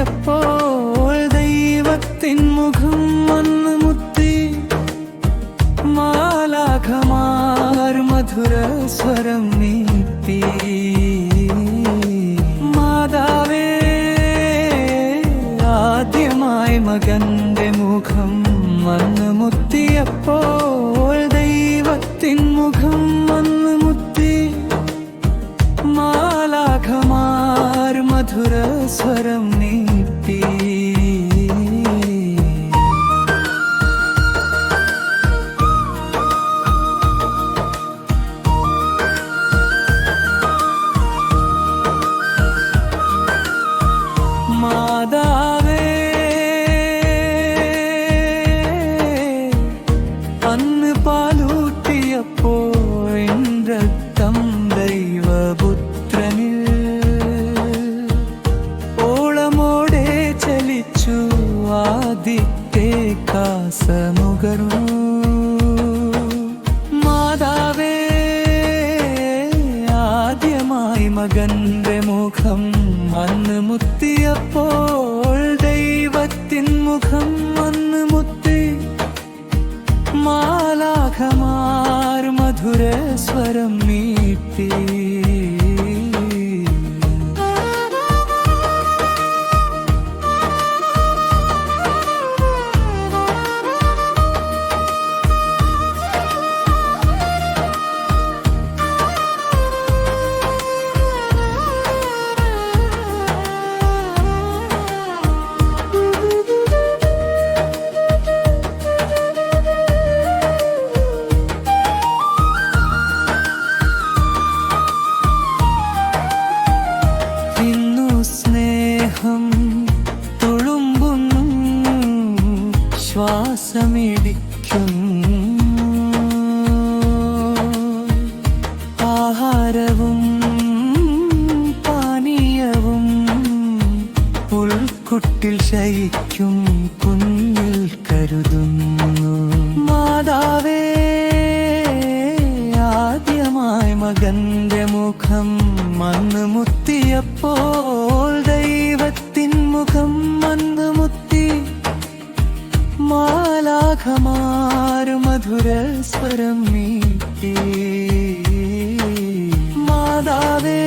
മുത്തിയപ്പോൾ ദൈവത്തിൻ മുഖം വന്ന് മുത്തി. മാലാഖമാർ മധുര സ്വരം നീട്ടി. മാതാവേ ആദ്യമായി മകന്റെ മുഖം വന്ന് മുത്തിയപ്പോൾ ദൈവത്തിൻ മുഖം വന്ന് മുത്തി. മാലാഖമാർ മധുര സ്വരം നീട്ടി മാതാവേ അന്ന് പാലൂട്ടിയപ്പോൾ മകന്റെ മുഖം അന്ന് മുത്തിയപ്പോൾ ദൈവത്തിൻ മുഖം അന്ന് മുത്തി. മാലാഖമാർ മധുര സ്വരം ശ്വാസമിടിക്കുന്നു ആഹാരവും പാനീയവും പുൽക്കുട്ടിൽ ശയിക്കും കുഞ്ഞിൽ കരുതുന്നു. മാതാവേ ആദ്യമായി മകന്റെ മുഖം മണ്ണ് മുത്തിയപ്പോൾ മാലാഖമാരു മധുരസ്വരം മാതാവേ